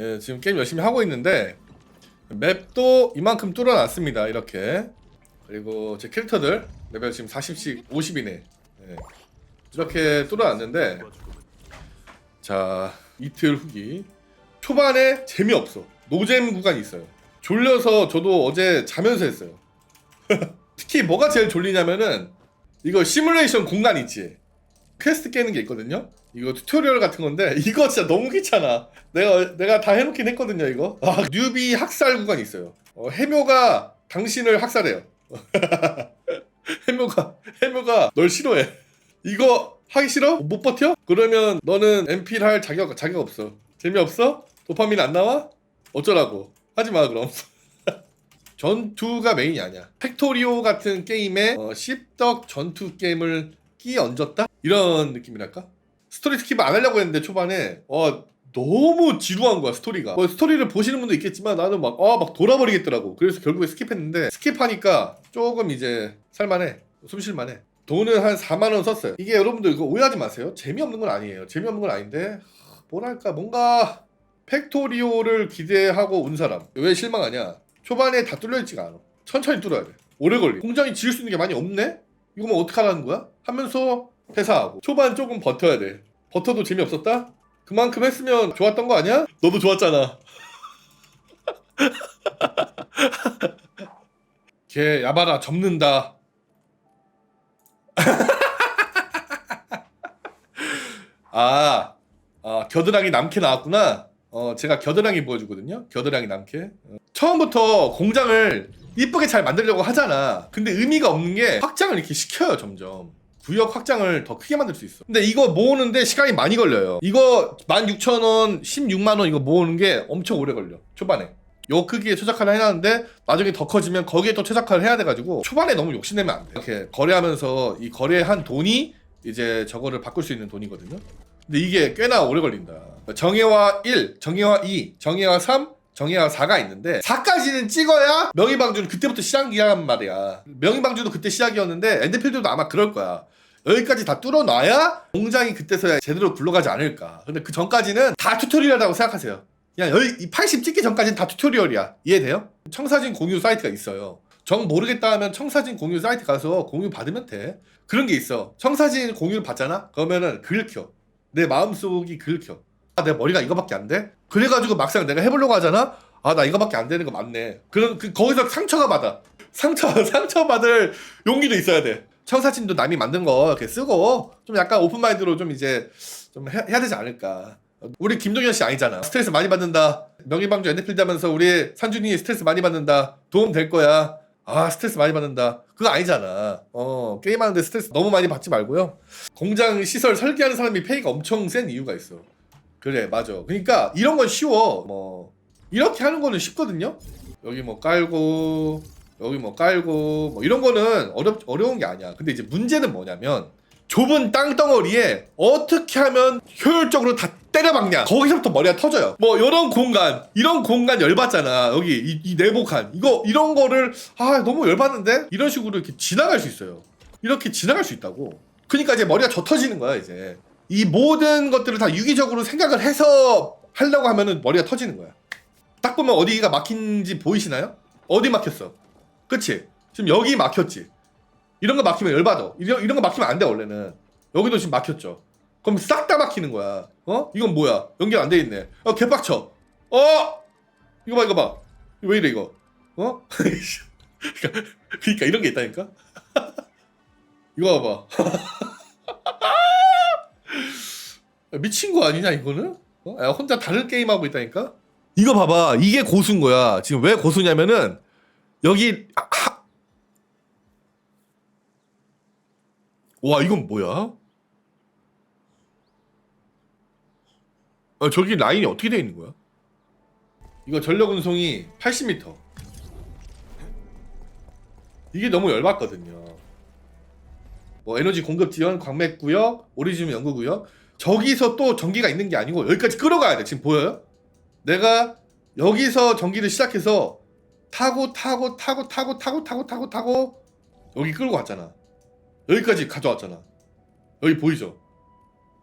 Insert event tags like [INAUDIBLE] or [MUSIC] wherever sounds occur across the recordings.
예, 지금 게임 열심히 하고 있는데 맵도 이만큼 뚫어놨습니다. 이렇게 그리고 제 캐릭터들 레벨 지금 40씩 50이네. 예, 이렇게 뚫어놨는데 자 이틀 후기 초반에 재미없어 노잼 구간이 있어요. 졸려서 저도 어제 자면서 했어요. [LAUGHS] 특히 뭐가 제일 졸리냐면은 이거 시뮬레이션 공간 있지. 퀘스트 깨는 게 있거든요. 이거 튜토리얼 같은 건데 [LAUGHS] 이거 진짜 너무 귀찮아. 내가 내가 다 해놓긴 했거든요. 이거 아, 뉴비 학살 구간이 있어요. 어, 해묘가 당신을 학살해요. [LAUGHS] 해묘가 해묘가 널 싫어해. 이거 하기 싫어? 못 버텨? 그러면 너는 MP를 할 자격 자격 없어. 재미없어? 도파민 안 나와? 어쩌라고? 하지 마 그럼. [LAUGHS] 전투가 메인이 아니야. 팩토리오 같은 게임에 어, 씹덕 전투 게임을 끼 얹었다? 이런 느낌이랄까? 스토리 스킵 안 하려고 했는데 초반에 어 너무 지루한 거야 스토리가. 뭐 스토리를 보시는 분도 있겠지만 나는 막아막 돌아버리겠더라고. 그래서 결국에 스킵했는데 스킵하니까 조금 이제 살만해. 숨쉴만해. 돈은 한 4만 원 썼어요. 이게 여러분들 이거 오해하지 마세요. 재미없는 건 아니에요. 재미없는 건 아닌데 하, 뭐랄까 뭔가 팩토리오를 기대하고 온 사람 왜 실망하냐? 초반에 다 뚫려 있지가 않아. 천천히 뚫어야 돼. 오래 걸리. 공장이 지을 수 있는 게 많이 없네? 이거 뭐 어떡하라는 거야? 하면서 회사하고 초반 조금 버텨야 돼. 버텨도 재미없었다? 그만큼 했으면 좋았던 거 아니야? 너도 좋았잖아. [LAUGHS] 걔 야바라 접는다. [LAUGHS] 아, 아 겨드랑이 남캐 나왔구나. 어, 제가 겨드랑이 보여주거든요. 겨드랑이 남캐. 어. 처음부터 공장을 이쁘게 잘 만들려고 하잖아. 근데 의미가 없는 게 확장을 이렇게 시켜요, 점점. 구역 확장을 더 크게 만들 수 있어. 근데 이거 모으는데 시간이 많이 걸려요. 이거 16,000원, 16만원 이거 모으는 게 엄청 오래 걸려. 초반에. 요 크기에 최적화를 해놨는데 나중에 더 커지면 거기에 또 최적화를 해야 돼가지고 초반에 너무 욕심내면 안 돼. 이렇게 거래하면서 이 거래한 돈이 이제 저거를 바꿀 수 있는 돈이거든요. 근데 이게 꽤나 오래 걸린다. 정예화 1, 정예화 2, 정예화 3, 정예화 4가 있는데 4까지는 찍어야 명의방주는 그때부터 시작이란 말이야. 명의방주도 그때 시작이었는데 엔드필드도 아마 그럴 거야. 여기까지 다 뚫어놔야 공장이 그때서야 제대로 굴러가지 않을까. 근데 그 전까지는 다 튜토리얼이라고 생각하세요. 그냥 여기 이80 찍기 전까지는 다 튜토리얼이야. 이해돼요? 청사진 공유 사이트가 있어요. 정 모르겠다 하면 청사진 공유 사이트 가서 공유 받으면 돼. 그런 게 있어. 청사진 공유를 받잖아? 그러면은 긁혀. 내 마음속이 긁혀. 아, 내 머리가 이거밖에 안 돼? 그래가지고 막상 내가 해보려고 하잖아? 아, 나 이거밖에 안 되는 거 맞네. 그런, 그, 거기서 상처가 받아. 상처, [LAUGHS] 상처받을 용기도 있어야 돼. 청사진도 남이 만든 거 이렇게 쓰고, 좀 약간 오픈 마인드로 좀 이제, 좀 해, 해야 되지 않을까. 우리 김동현 씨 아니잖아. 스트레스 많이 받는다. 명예방주 엔드필드 하면서 우리 산준이 스트레스 많이 받는다. 도움 될 거야. 아, 스트레스 많이 받는다. 그거 아니잖아. 어, 게임하는데 스트레스 너무 많이 받지 말고요. 공장 시설 설계하는 사람이 페이가 엄청 센 이유가 있어. 그래, 맞아. 그러니까 이런 건 쉬워. 뭐 이렇게 하는 거는 쉽거든요. 여기 뭐 깔고 여기 뭐 깔고 뭐 이런 거는 어렵 어려운 게 아니야. 근데 이제 문제는 뭐냐면 좁은 땅덩어리에 어떻게 하면 효율적으로 다 때려박냐. 거기서부터 머리가 터져요. 뭐 이런 공간 이런 공간 열받잖아. 여기 이, 이 내복한. 이거 이런 거를 아 너무 열받는데? 이런 식으로 이렇게 지나갈 수 있어요. 이렇게 지나갈 수 있다고. 그러니까 이제 머리가 져 터지는 거야 이제. 이 모든 것들을 다 유기적으로 생각을 해서 하려고 하면은 머리가 터지는 거야. 딱 보면 어디가 막힌지 보이시나요? 어디 막혔어 그치? 지금 여기 막혔지 이런 거 막히면 열받아. 이런, 이런 거 막히면 안 돼, 원래는. 여기도 지금 막혔죠. 그럼 싹 다 막히는 거야. 어? 이건 뭐야? 연결 안 돼 있네. 어, 개빡쳐. 어! 이거 봐, 이거 봐. 왜 이래, 이거? 어? 그러니까, [LAUGHS] 그러니까 이런 게 있다니까? [LAUGHS] 이거 봐봐. [LAUGHS] 미친 거 아니냐, 이거는? 어? 야, 혼자 다른 게임 하고 있다니까? 이거 봐봐. 이게 고수인 거야. 지금 왜 고수냐면은, 여기, 하, 와 이건 뭐야? 아, 저기 라인이 어떻게 돼 있는 거야? 이거 전력 운송이 80m. 이게 너무 열받거든요. 뭐 에너지 공급 지원 광맥 구역, 오리지움 연구 구역. 저기서 또 전기가 있는 게 아니고 여기까지 끌어가야 돼. 지금 보여요? 내가 여기서 전기를 시작해서 타고 타고 타고 타고 타고 타고 타고 타고 여기 끌고 갔잖아. 여기까지 가져왔잖아. 여기 보이죠?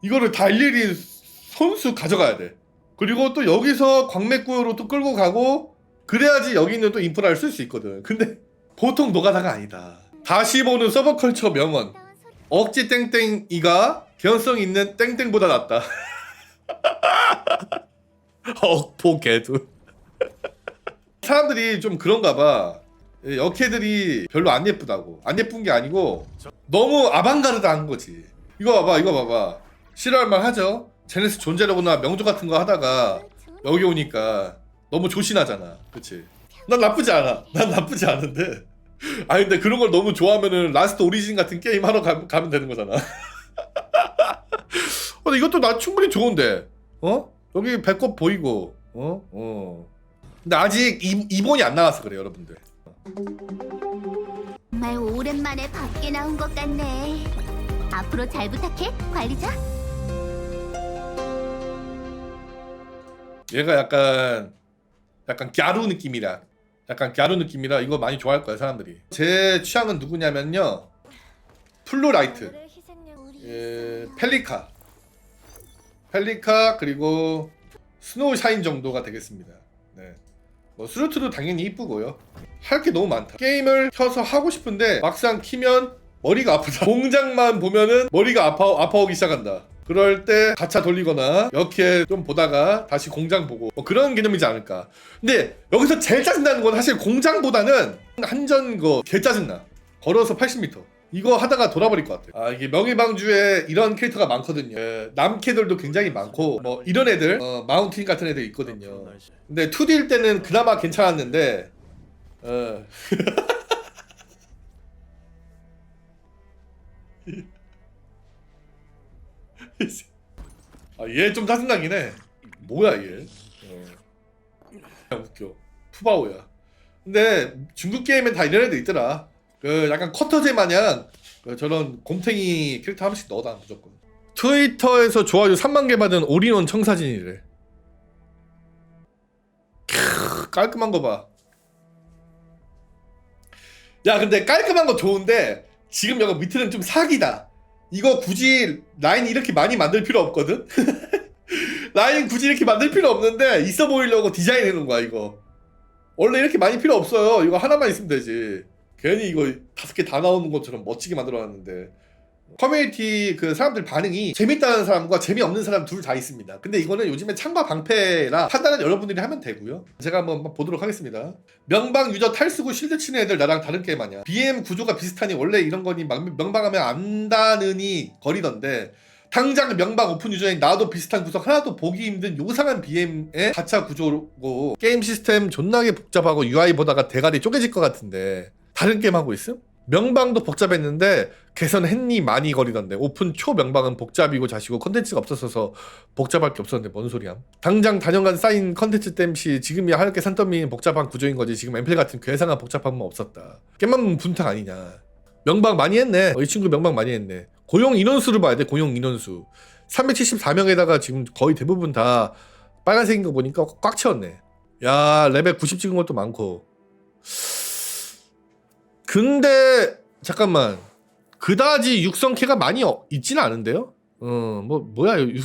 이거를 다 일일이 손수 가져가야 돼. 그리고 또 여기서 광맥구요로 또 끌고 가고 그래야지 여기 있는 또 인프라를 쓸 수 있거든. 근데 [LAUGHS] 보통 노가다가 아니다. 다시 보는 서버컬처 명언. 억지 땡땡이가 개연성 있는 땡땡보다 낫다. [LAUGHS] 억포 개도. [LAUGHS] 사람들이 좀 그런가 봐. 역해들이 별로 안 예쁘다고. 안 예쁜 게 아니고 너무 아방가르드한 거지. 이거 봐봐, 이거 봐봐. 싫어할 만 하죠. 제네스 존재라거나 명조 같은 거 하다가 여기 오니까 너무 조신하잖아. 그치? 난 나쁘지 않아. 난 나쁘지 않은데. [LAUGHS] 아 근데 그런 걸 너무 좋아하면은 라스트 오리진 같은 게임 하러 가, 가면 되는 거잖아. 어, [LAUGHS] 근데 이것도 나 충분히 좋은데. 어? 여기 배꼽 보이고. 어? 어. 근데 아직 이, 이본이 안 나왔어 그래 여러분들. 정말 오랜만에 밖에 나온 것 같네. 앞으로 잘 부탁해, 관리자. 얘가 약간 약간 갸루 느낌이라 약간 갸루 느낌이라 이거 많이 좋아할 거야 사람들이 제 취향은 누구냐면요 플루라이트 예, 펠리카 펠리카 그리고 스노우 샤인 정도가 되겠습니다 네. 뭐 스루트도 당연히 이쁘고요. 할 게 너무 많다. 게임을 켜서 하고 싶은데 막상 키면 머리가 아프다. [LAUGHS] 공장만 보면은 머리가 아파, 아파오기 시작한다. 그럴 때 가차 돌리거나 이렇게 좀 보다가 다시 공장 보고 뭐 그런 개념이지 않을까. 근데 여기서 제일 짜증나는 건 사실 공장보다는 한전 거 개 짜증나. 걸어서 80m 이거 하다가 돌아버릴 것 같아요 아 이게 명의방주에 이런 캐릭터가 많거든요 예, 남캐들도 굉장히 많고 뭐 이런 애들 어, 마운틴 같은 애들 있거든요 근데 2D일 때는 그나마 괜찮았는데 어. [LAUGHS] 아, 얘 좀 짜증나긴 해. 뭐야, 얘. 어. 웃겨. 푸바오야. 근데 중국 게임엔 다 이런 애들 있더라. 그 약간 쿼터제 마냥 그 저런 곰탱이 캐릭터 한 번씩 넣어놔, 무조건. 트위터에서 좋아요 3만 개 받은 올인원 청사진이래. 캬, 깔끔한 거 봐. 야, 근데 깔끔한 거 좋은데 지금 여기 밑에는 좀 사기다. 이거 굳이 라인 이렇게 많이 만들 필요 없거든? [LAUGHS] 라인 굳이 이렇게 만들 필요 없는데 있어 보이려고 디자인 해 놓은 거야 이거 원래 이렇게 많이 필요 없어요 이거 하나만 있으면 되지 괜히 이거 다섯 개 다 나오는 것처럼 멋지게 만들어놨는데. 커뮤니티 그 사람들 반응이 재밌다는 사람과 재미없는 사람 둘 다 있습니다. 근데 이거는 요즘에 창과 방패라 판단은 여러분들이 하면 되고요. 제가 한번 보도록 하겠습니다. 명방 유저 탈 쓰고 실드 치는 애들 나랑 다른 게임 아니야. BM 구조가 비슷하니 원래 이런 거니 막- 명방하면 안다느니 거리던데. 당장 명방 오픈 유저인 나도 비슷한 구석 하나도 보기 힘든 요상한 BM의 가차 구조고 게임 시스템 존나게 복잡하고 UI 보다가 대가리 쪼개질 것 같은데 다른 게임 하고 있음? 명방도 복잡했는데 개선했니? 많이 거리던데. 오픈 초 명방은 복잡이고 자시고 컨텐츠가 없었어서 복잡할 게 없었는데 뭔 소리야 당장 단연간 쌓인 컨텐츠 땜시 지금이 하얗게 산더미인 복잡한 구조인 거지. 지금 앰플 같은 괴상한 복잡함은 없었다. 게임만 분탕 아니냐. 명방 많이 했네. 어, 이 친구 명방 많이 했네. 고용 인원수를 봐야 돼 고용 인원수. 374명에다가 지금 거의 대부분 다 빨간색인 거 보니까 꽉 채웠네. 야 레벨 90 찍은 것도 많고 근데 잠깐만 그다지 육성캐가 많이 어, 있지는 않은데요? 어뭐 뭐야 유-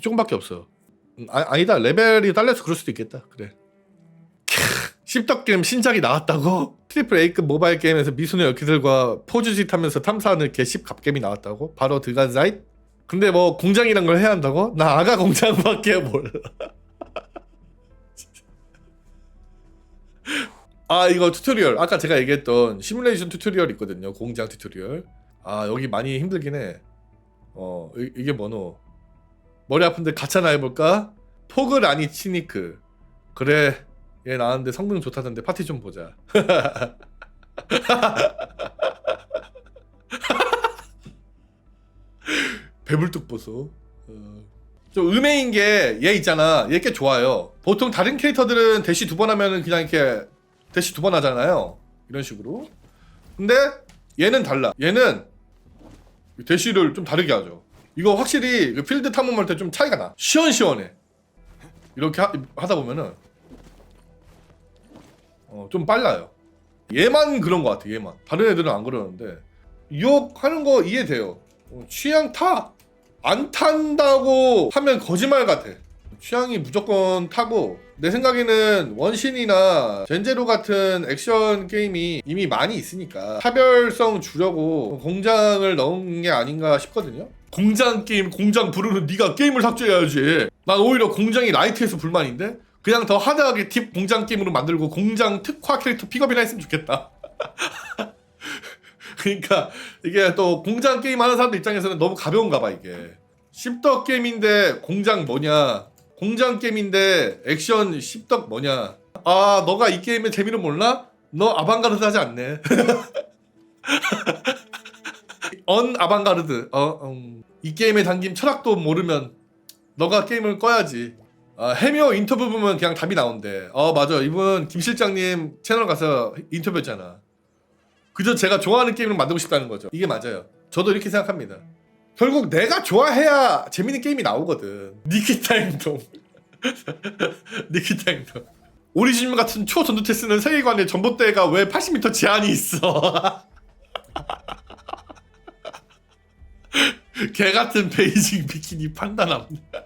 조금밖에 없어. 음, 아, 아니다 레벨이 딸려서 그럴 수도 있겠다. 그래. 캬, 씹덕 게임 신작이 나왔다고? 트리플 A급 모바일 게임에서 미소녀 여키들과 포즈짓 하면서 탐사하는 개씹 갑겜이 나왔다고? 바로 드간 사이트? 근데 뭐 공장이란 걸 해야 한다고? 나 아가 공장밖에 몰라. [LAUGHS] 아 이거 튜토리얼 아까 제가 얘기했던 시뮬레이션 튜토리얼 있거든요. 공장 튜토리얼 아 여기 많이 힘들긴 해어 이게 뭐노? 머리 아픈데 가차나 해볼까? 포글 아니 치니크. 그래. 얘 나왔는데 성능 좋다던데 파티 좀 보자. [LAUGHS] 배불뚝 보소. 어. 좀 의외인 게 얘 있잖아. 얘 꽤 좋아요. 보통 다른 캐릭터들은 대시 두 번 하면은 그냥 이렇게 대시 두 번 하잖아요. 이런 식으로. 근데 얘는 달라. 얘는 대시를 좀 다르게 하죠. 이거 확실히 그 필드 탐험할 때 좀 차이가 나. 시원시원해. 이렇게 하, 하다 보면은 어, 좀 빨라요. 얘만 그런 것 같아. 얘만. 다른 애들은 안 그러는데 유혹하는 거 이해돼요. 어, 취향 타. 안 탄다고 하면 거짓말 같아. 취향이 무조건 타고 내 생각에는 원신이나 젠제로 같은 액션 게임이 이미 많이 있으니까 차별성 주려고 공장을 넣은 게 아닌가 싶거든요. 공장 게임 공장 부르는 네가 게임을 삭제해야지. 난 오히려 공장이 라이트해서 불만인데 그냥 더 하드하게 팁 공장 게임으로 만들고 공장 특화 캐릭터 픽업이나 했으면 좋겠다. [LAUGHS] 그러니까 이게 또 공장 게임 하는 사람들 입장에서는 너무 가벼운가 봐 이게. 씹덕 게임인데 공장 뭐냐? 공장 게임인데 액션 씹덕 뭐냐? 아 너가 이 게임의 재미를 몰라? 너 아방가르드 하지 않네. [LAUGHS] 언 아방가르드. 어, 음. 이 게임에 담긴 철학도 모르면 너가 게임을 꺼야지. 아, 해묘 인터뷰 보면 그냥 답이 나온대. 어 맞아 이분 김 실장님 채널 가서 인터뷰했잖아. 그저 제가 좋아하는 게임을 만들고 싶다는 거죠. 이게 맞아요. 저도 이렇게 생각합니다. 결국 내가 좋아해야 재밌는 게임이 나오거든. 니키타 행동. 니키타 행동. 오리지널 같은 초전투테스는 세계관에 전봇대가 왜 80m 제한이 있어? [LAUGHS] 개 같은 베이징 비키니 판단함. [LAUGHS]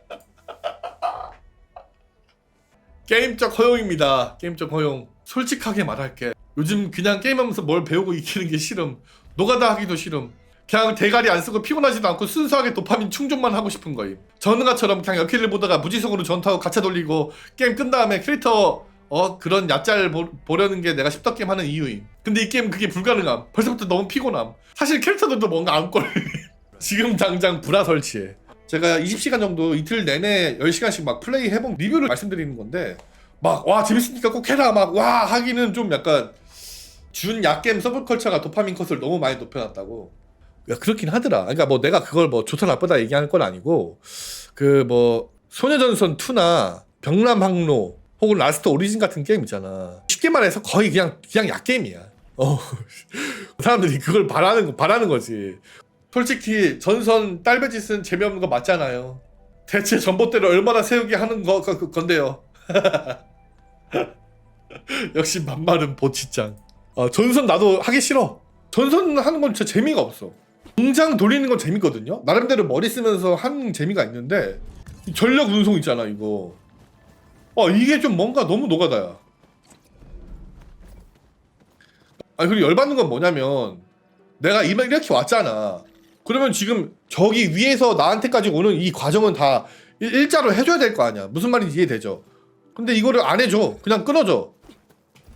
게임적 허용입니다. 게임적 허용. 솔직하게 말할게. 요즘 그냥 게임하면서 뭘 배우고 [LAUGHS] 익히는 게 싫음. 노가다 하기도 싫음. 그냥 대가리 안 쓰고 피곤하지도 않고 순수하게 도파민 충족만 하고 싶은 거임. 전능아처럼 그냥 역킬을 보다가 무지성으로 전투하고 가차 돌리고 게임 끈 다음에 캐릭터 어 그런 얕잘 보, 보려는 게 내가 십덕 게임 하는 이유임. 근데 이 게임 그게 불가능함. 벌써부터 너무 피곤함. 사실 캐릭터들도 뭔가 안 꼴. [LAUGHS] 지금 당장 불화 설치해. 제가 20시간 정도 이틀 내내 10시간씩 막 플레이 해본 리뷰를 말씀드리는 건데 막 와 재밌으니까 꼭 해라 막 와 하기는 좀 약간 준 약겜 서브컬처가 도파민 컷을 너무 많이 높여놨다고 야, 그렇긴 하더라. 그러니까 뭐 내가 그걸 뭐 좋다 나쁘다 얘기하는 건 아니고 그 뭐 소녀전선 2나 병남항로 혹은 라스트 오리진 같은 게임 있잖아. 쉽게 말해서 거의 그냥 그냥 약 게임이야. 어 [LAUGHS] 사람들이 그걸 바라는 거 바라는 거지. 솔직히 전선 딸배짓은 재미없는 거 맞잖아요. 대체 전봇대를 얼마나 세우게 하는 거 그- 그- 건데요. [LAUGHS] 역시 만마른 보치짱. 어, 전선 나도 하기 싫어. 전선 하는 건 진짜 재미가 없어. 공장 돌리는 건 재밌거든요. 나름대로 머리 쓰면서 하는 재미가 있는데 이 전력 운송 있잖아 이거. 어 이게 좀 뭔가 너무 노가다야. 아니 그리고 열받는 건 뭐냐면 내가 이렇게 왔잖아. 그러면 지금 저기 위에서 나한테까지 오는 이 과정은 다 일- 일자로 해줘야 될 거 아니야. 무슨 말인지 이해되죠? 근데 이거를 안 해줘. 그냥 끊어져.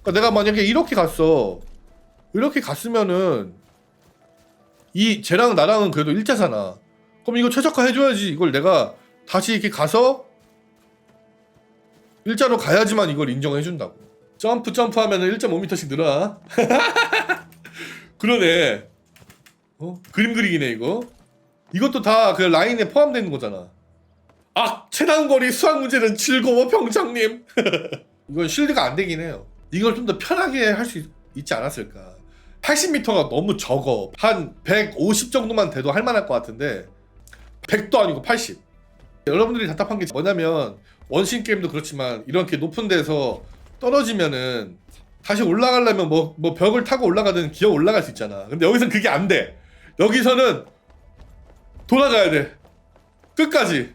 그러니까 내가 만약에 이렇게 갔어. 이렇게 갔으면은 이 쟤랑 나랑은 그래도 일자잖아. 그럼 이거 최적화 해줘야지. 이걸 내가 다시 이렇게 가서 일자로 가야지만 이걸 인정해준다고. 점프 점프 하면 은 1.5m씩 늘어나. [LAUGHS] 그러네. 어? 그림 그리기네 이거. 이것도 다 그 라인에 포함되는 거잖아. 아 최단 거리 수학 문제는 즐거워 병장님. [LAUGHS] 이건 실드가 안 되긴 해요. 이걸 좀 더 편하게 할 수 있지 않았을까. 80m가 너무 적어. 한 150 정도만 돼도 할 만할 것 같은데 100도 아니고 80. 여러분들이 답답한 게 뭐냐면 원신 게임도 그렇지만 이렇게 높은 데서 떨어지면은 다시 올라가려면 뭐, 뭐 벽을 타고 올라가든 기어 올라갈 수 있잖아. 근데 여기선 그게 안 돼. 여기서는 돌아가야 돼. 끝까지.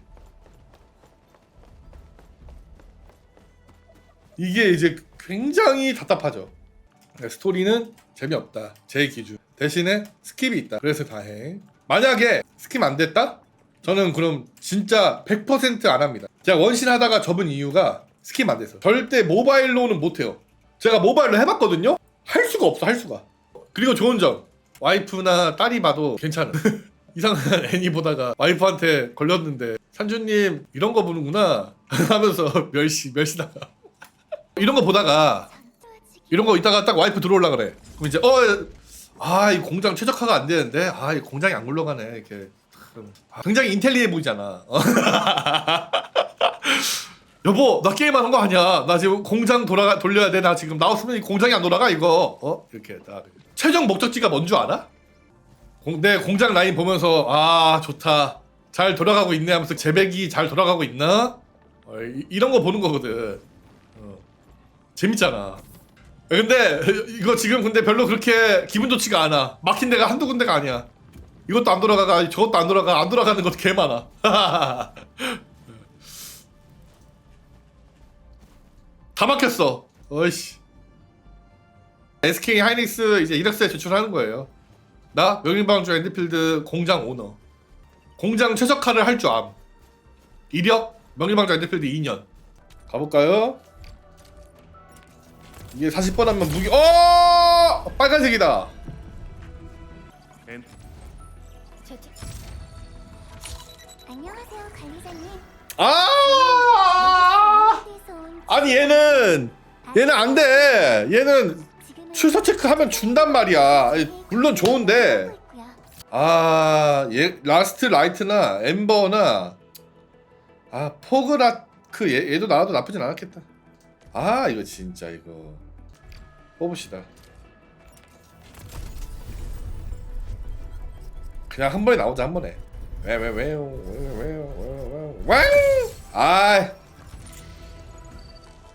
이게 이제 굉장히 답답하죠. 네, 스토리는 재미없다. 제 기준. 대신에 스킵이 있다. 그래서 다행. 만약에 스킵 안 됐다? 저는 그럼 진짜 100%안 합니다. 제가 원신 하다가 접은 이유가 스킵 안 돼서. 절대 모바일로는 못 해요. 제가 모바일로 해봤거든요? 할 수가 없어, 할 수가. 그리고 좋은 점. 와이프나 딸이 봐도 괜찮아. [LAUGHS] 이상한 애니 보다가 와이프한테 걸렸는데 산주님 이런 거 보는구나 [LAUGHS] 하면서 [LAUGHS] 멸시 멸시다가 이런 거 보다가 이런 거 이따가 딱 와이프 들어올라 그래. 그럼 이제 어 아 이 공장 최적화가 안 되는데 아 이 공장이 안 굴러가네 이렇게 아, 굉장히 인텔리해 보이잖아. 어. [LAUGHS] 여보 나 게임하는 거 아니야. 나 지금 공장 돌아가 돌려야 돼. 나 지금 나왔으면 이 공장이 안 돌아가 이거. 어 이렇게 딱 최종 목적지가 뭔 줄 알아? 공, 내 공장 라인 보면서 아 좋다 잘 돌아가고 있네 하면서 재배기 잘 돌아가고 있나? 어, 이, 이런 거 보는 거거든. 어. 재밌잖아. 근데 이거 지금 근데 별로 그렇게 기분 좋지가 않아. 막힌 데가 한두 군데가 아니야. 이것도 안 돌아가가 저것도 안 돌아가 안 돌아가는 것도 개 많아. [LAUGHS] 다 막혔어. 어이씨. SK 하이닉스 이제 이력서에 제출하는 거예요. 나 명인방주 엔드필드 공장 오너. 공장 최적화를 할 줄 암. 이력 명인방주 엔드필드 2년. 가볼까요? 이게 40번 하면 무기 어 빨간색이다. 엔. 안녕하세요. 아 아니 얘는 얘는 안 돼. 얘는 출석 체크하면 준단 말이야. 물론 좋은데. 아, 얘 라스트 라이트나 엠버나 아 포그라크 얘 얘도 나와도 나쁘진 않았겠다. 아 이거 진짜 이거 뽑읍시다. 그냥 한 번에 나오자 한 번에. 왜 왜 왜요 왜왜왜왜 왜? 아.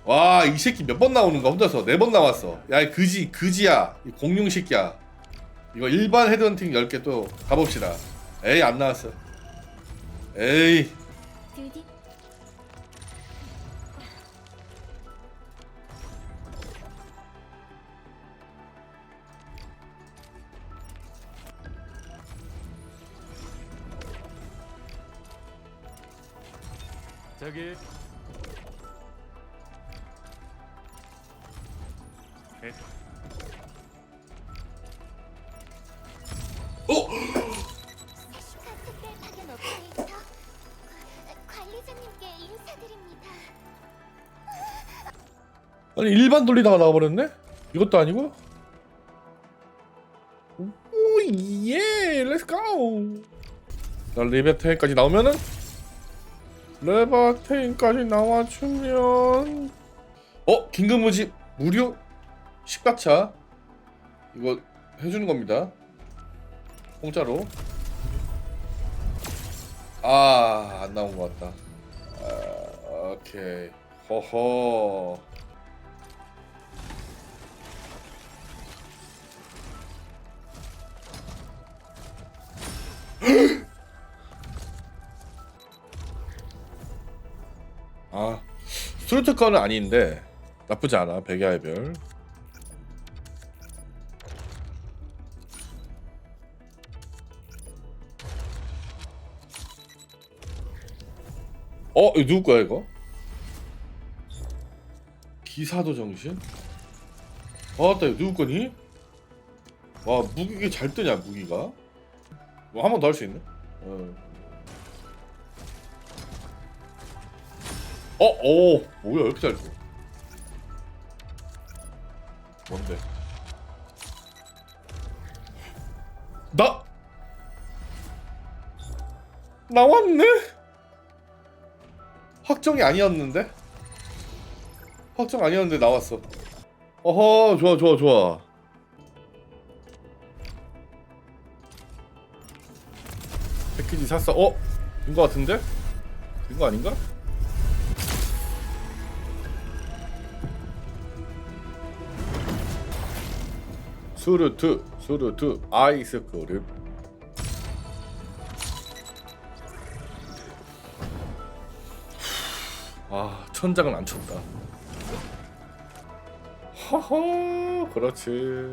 와, 이 새끼 몇 번 나오는 거 혼자서 네 번 나왔어. 야, 이 그지, 그지야. 이 공룡 새끼야. 이거 일반 헤드헌팅 10개 또 가봅시다. 에이 안 나왔어. 에이 저기 엔 어? 특별 파견 오퍼레이터 관리자님께 인사드립니다. 아니 일반 돌리다가 나와버렸네? 이것도 아니고? 오예 렛츠고 자 레바테인까지 나오면은 레바테인까지 나와주면. 어? 긴급무집 무료? 식가차? 이거 해주는 겁니다. 공짜로. 아 안 나온 것 같다. 아, 오케이. 허허 스루트커는 아닌데 나쁘지 않아 백야의 별 어? 이거 누구 거야 이거? 기사도 정신? 아따 이거 누구 거니? 와 무기가 잘 뜨냐 무기가? 뭐 한 번 더 할 수 있네? 어. 어, 오, 뭐야, 왜 이렇게 잘 줘? 뭔데? 나 나왔네? 확정이 아니었는데? 확정 아니었는데 나왔어. 어허, 좋아, 좋아, 좋아. 패키지 샀어. 어? 인거 같은데? 인거 아닌가? 수루트 수루트 아이스크림. 아 천장은 안 쳤다. 허허 그렇지